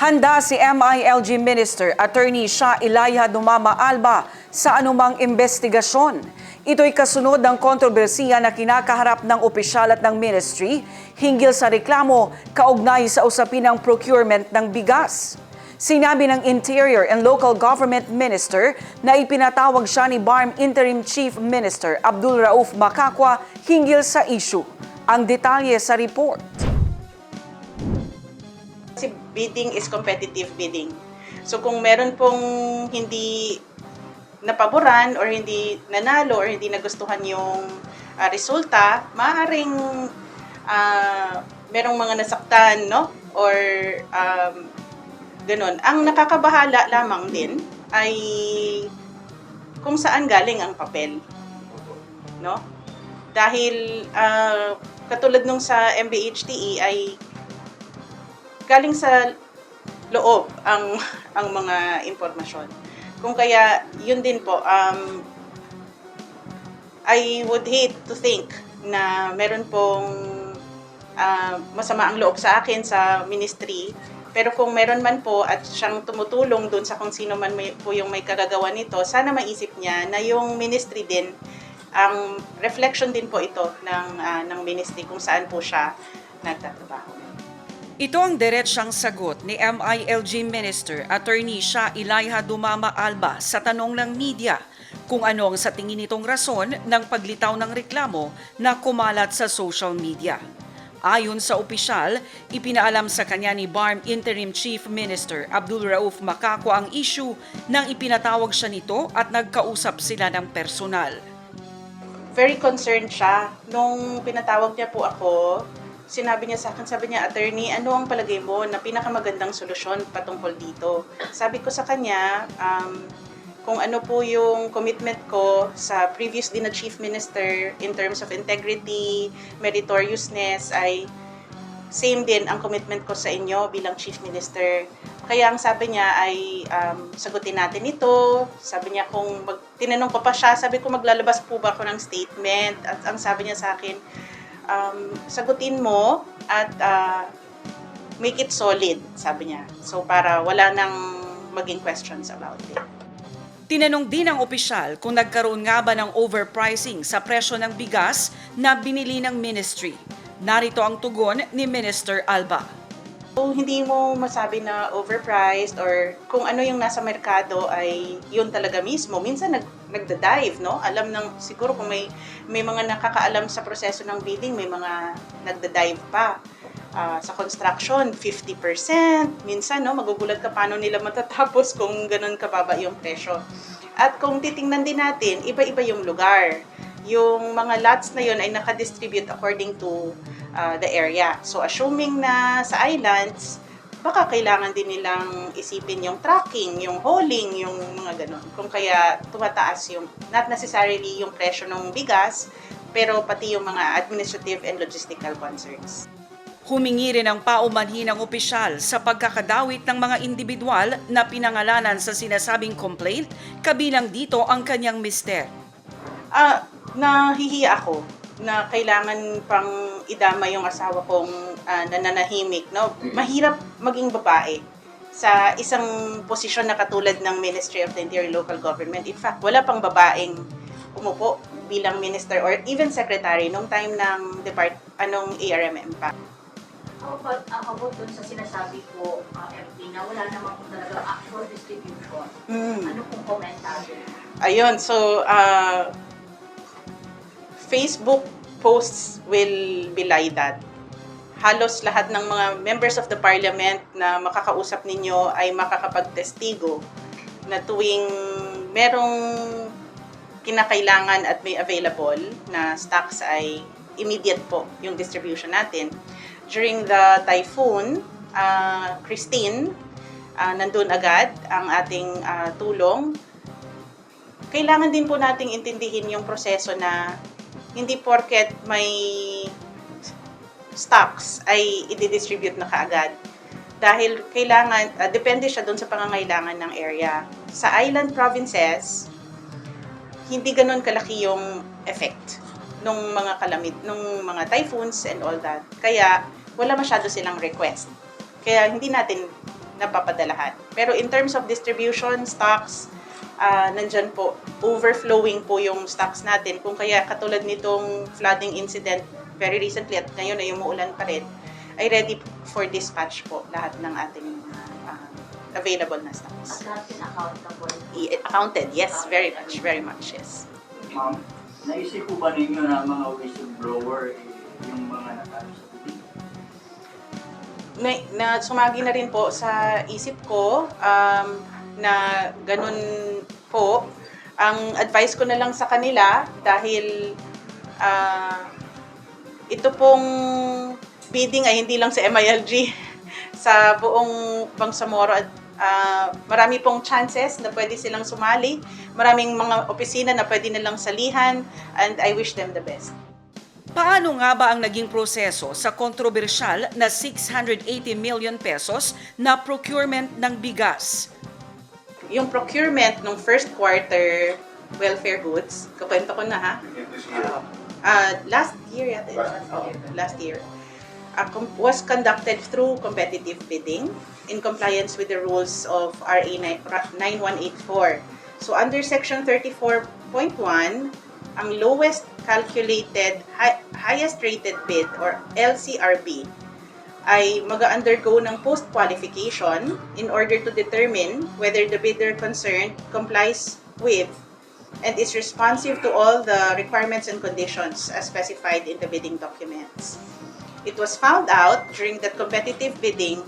Handa si MILG Minister Attorney Shah Ilaya Dumama Alba sa anumang investigasyon. Ito'y kasunod ng kontrobersiya na kinakaharap ng opisyal at ng ministry hinggil sa reklamo kaugnay sa usapin ng procurement ng bigas. Sinabi ng Interior and Local Government Minister na ipinatawag siya ni BARM Interim Chief Minister Abdul Rauf Makakwa hinggil sa issue. Ang detalye sa report. Bidding is competitive bidding. So kung meron pong hindi napaboran or hindi nanalo or hindi nagustuhan yung ah, resulta, maaaring ah, merong mga nasaktan, no? Or um, ganun. Ang nakakabahala lamang din ay kung saan galing ang papel. No? Dahil ah, katulad nung sa MBHTE ay galing sa loob ang ang mga impormasyon. Kung kaya yun din po um I would hate to think na meron pong ah, masama ang loob sa akin sa ministry pero kung meron man po at siyang tumutulong doon sa kung sino man may, po yung may kagagawa nito, sana maisip niya na yung ministry din, ang reflection din po ito ng, ah, ng ministry kung saan po siya nagtatrabaho. Ito ang diretsyang sagot ni MILG Minister Attorney Shah Ilaiha Dumama Alba sa tanong ng media kung ano ang sa tingin nitong rason ng paglitaw ng reklamo na kumalat sa social media. Ayon sa opisyal, ipinaalam sa kanya ni BARM Interim Chief Minister Abdul Rauf Makako ang issue nang ipinatawag siya nito at nagkausap sila ng personal. very concerned siya. Nung pinatawag niya po ako, sinabi niya sa akin, sabi niya, attorney, ano ang palagay mo na pinakamagandang solusyon patungkol dito? Sabi ko sa kanya, um, kung ano po yung commitment ko sa previous din na chief minister in terms of integrity, meritoriousness, ay same din ang commitment ko sa inyo bilang chief minister. Kaya ang sabi niya ay um, sagutin natin ito. Sabi niya kung mag, tinanong ko pa siya, sabi ko maglalabas po ba ako ng statement? At ang sabi niya sa akin, um, sagutin mo at uh, make it solid, sabi niya. So para wala nang maging questions about it. Tinanong din ng opisyal kung nagkaroon nga ba ng overpricing sa presyo ng bigas na binili ng ministry. Narito ang tugon ni Minister Alba. So, hindi mo masabi na overpriced or kung ano yung nasa merkado ay yun talaga mismo. Minsan nag, nagda-dive, no? Alam ng, siguro kung may, may mga nakakaalam sa proseso ng bidding, may mga nagda-dive pa. Ah, sa construction, 50%. Minsan, no, magugulat ka paano nila matatapos kung ganun kababa yung presyo. At kung titingnan din natin, iba-iba yung lugar. Yung mga lots na yun ay nakadistribute according to uh, the area. So, assuming na sa islands, baka kailangan din nilang isipin yung tracking, yung hauling, yung mga ganun. Kung kaya tumataas yung, not necessarily yung presyo ng bigas, pero pati yung mga administrative and logistical concerns. Humingi rin ng paumanhin ng opisyal sa pagkakadawit ng mga individual na pinangalanan sa sinasabing complaint, kabilang dito ang kanyang mister. Ah, nahihiya ako na kailangan pang idama yung asawa kong ah, nananahimik, no? Mahirap maging babae sa isang posisyon na katulad ng Ministry of the Interior Local Government. In fact, wala pang babaeng umupo bilang minister or even secretary nung time ng depart anong ARMM pa. How about, uh, how about dun sa sinasabi ko, uh, FB, na wala naman kung talaga actual distribution? Mm. Ano kung komentaryo? Ayun, so uh, Facebook posts will belie that. Halos lahat ng mga members of the parliament na makakausap ninyo ay makakapagtestigo na tuwing merong kinakailangan at may available na stocks ay immediate po yung distribution natin. During the typhoon, uh, Christine, uh, nandun agad ang ating uh, tulong kailangan din po nating intindihin yung proseso na hindi porket may stocks ay i-distribute na kaagad. Dahil kailangan, ah, depende siya doon sa pangangailangan ng area. Sa island provinces, hindi ganun kalaki yung effect nung mga kalamit, nung mga typhoons and all that. Kaya wala masyado silang request. Kaya hindi natin napapadalahan. Pero in terms of distribution, stocks, ah nandyan po, overflowing po yung stocks natin. Kung kaya katulad nitong flooding incident very recently at ngayon ay umuulan pa rin, ay ready for dispatch po lahat ng ating ah, available na stocks. Accountable. I- accounted, yes, very much, very much, yes. Ma'am, naisip po ba ninyo na mga whistleblower eh, yung mga natalo sa na, na sumagi na rin po sa isip ko um, na ganun po. Ang advice ko na lang sa kanila dahil ah, ito pong bidding ay hindi lang sa MILG, sa buong Bangsamoro at ah, marami pong chances na pwede silang sumali. Maraming mga opisina na pwede nilang salihan and I wish them the best. Paano nga ba ang naging proseso sa kontrobersyal na 680 million pesos na procurement ng bigas? Yung procurement ng first quarter welfare goods, kakwento ko na ha, uh, last year yata, yun. oh, last year, uh, was conducted through competitive bidding in compliance with the rules of RA 9184. So under section 34.1, ang lowest calculated, hi- highest rated bid or LCRB ay mag-undergo ng post-qualification in order to determine whether the bidder concerned complies with and is responsive to all the requirements and conditions as specified in the bidding documents. It was found out during that competitive bidding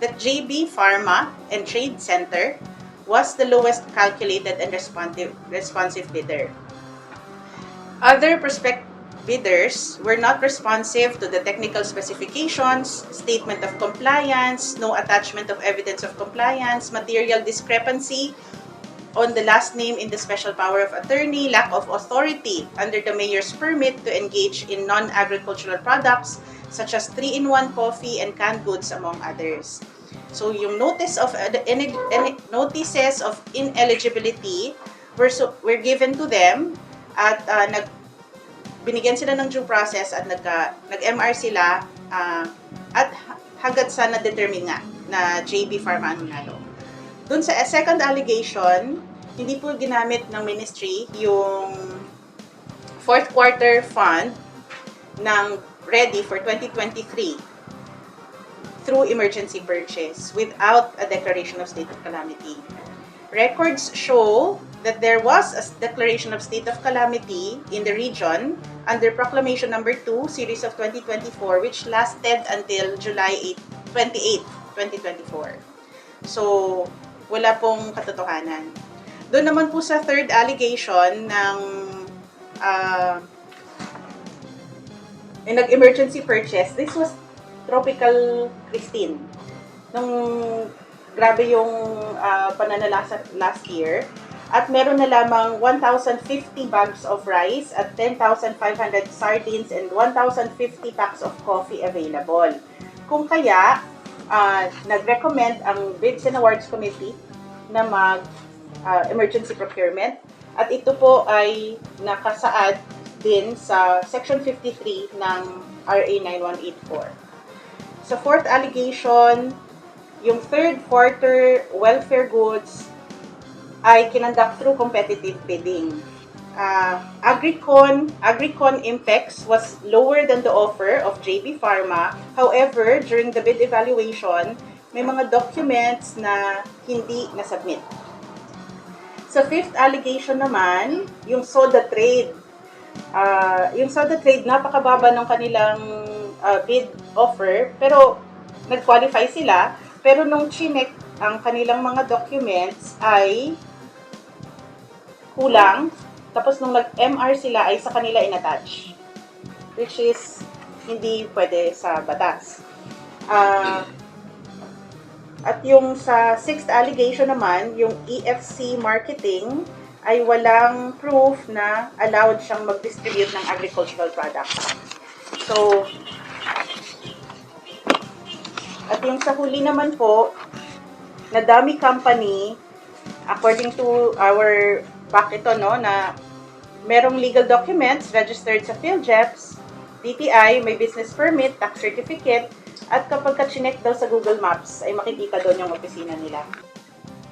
that JB Pharma and Trade Center was the lowest calculated and responsive, responsive bidder. Other prospect bidders were not responsive to the technical specifications, statement of compliance, no attachment of evidence of compliance, material discrepancy on the last name in the special power of attorney, lack of authority under the mayor's permit to engage in non-agricultural products such as 3-in-1 coffee and canned goods among others. So yung notice of uh, ine- ine- notices of ineligibility were so, were given to them at uh, nag binigyan sila ng due process at nagka, nag-MR sila ah, at ha- hanggat sa na-determine nga na JB Pharma ang nanalo. Doon sa second allegation, hindi po ginamit ng ministry yung fourth quarter fund ng ready for 2023 through emergency purchase without a declaration of state of calamity. Records show that there was a declaration of state of calamity in the region under Proclamation Number 2, Series of 2024, which lasted until July 8, 28, 2024. So, wala pong katotohanan. Doon naman po sa third allegation ng ah, yung nag-emergency purchase, this was Tropical Christine. Nung grabe yung ah, pananalasa last year. At meron na lamang 1,050 bags of rice at 10,500 sardines and 1,050 packs of coffee available. Kung kaya, ah, nag-recommend ang Bids and Awards Committee na mag ah, emergency procurement at ito po ay nakasaad din sa Section 53 ng RA 9184. Sa fourth allegation, yung third quarter welfare goods ay kinonduct through competitive bidding. Uh, Agricon, Agricon Impex was lower than the offer of JB Pharma. However, during the bid evaluation, may mga documents na hindi na-submit. Sa fifth allegation naman, yung soda trade. Ah, yung soda trade, napakababa ng kanilang ah, bid offer, pero nag-qualify sila. Pero nung chinek ang kanilang mga documents ay kulang. Tapos nung nag-MR sila ay sa kanila in-attach. Which is hindi pwede sa batas. Ah, at yung sa sixth allegation naman, yung EFC marketing ay walang proof na allowed siyang mag-distribute ng agricultural products. So, at yung sa huli naman po, na Dami Company, according to our back ito, no, na merong legal documents registered sa PhilJeps, DTI, may business permit, tax certificate, At kapag ka-chinek daw sa Google Maps, ay makikita doon yung opisina nila.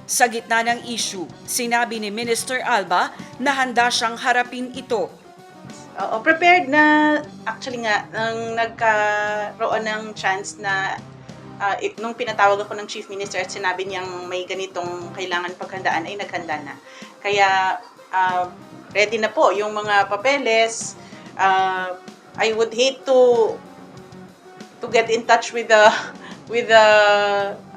Sa gitna ng issue, sinabi ni Minister Alba na handa siyang harapin ito. Oo, prepared na actually nga nang nagkaroon ng chance na if, nung pinatawag ako ng chief minister at sinabi niyang may ganitong kailangan paghandaan ay naghanda na. Kaya ah, ready na po yung mga papeles. Ah, I would hate to to get in touch with the with the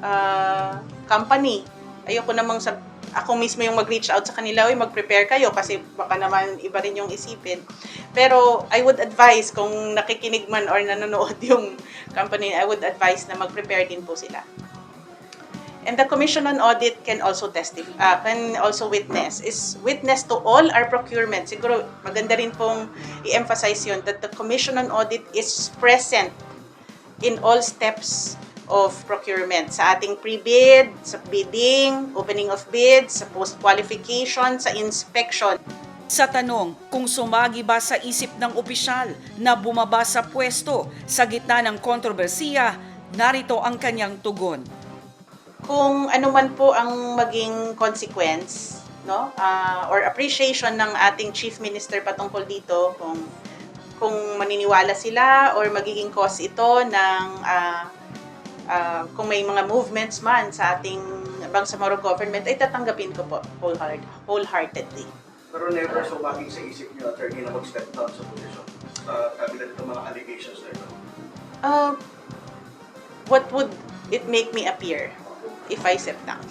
uh, company. Ayoko namang sa ako mismo yung mag-reach out sa kanila, oy mag-prepare kayo kasi baka naman iba rin yung isipin. Pero I would advise kung nakikinig man or nanonood yung company, I would advise na mag-prepare din po sila. And the Commission on Audit can also testify, uh, can also witness, is witness to all our procurement. Siguro maganda rin pong i-emphasize yun that the Commission on Audit is present in all steps of procurement. Sa ating pre-bid, sa bidding, opening of bids, sa post-qualification, sa inspection. Sa tanong kung sumagi ba sa isip ng opisyal na bumaba sa pwesto sa gitna ng kontrobersiya, narito ang kanyang tugon. kung ano man po ang maging consequence no ah, or appreciation ng ating chief minister patungkol dito kung kung maniniwala sila or magiging cause ito ng ah, ah, kung may mga movements man sa ating Bangsamoro government ay tatanggapin ko po wholeheart, wholeheartedly. Pero never sumaging sa isip niyo, attorney, na mag-step down sa posisyon sa kabila nito mga allegations na ito. Uh, what would it make me appear if I step down?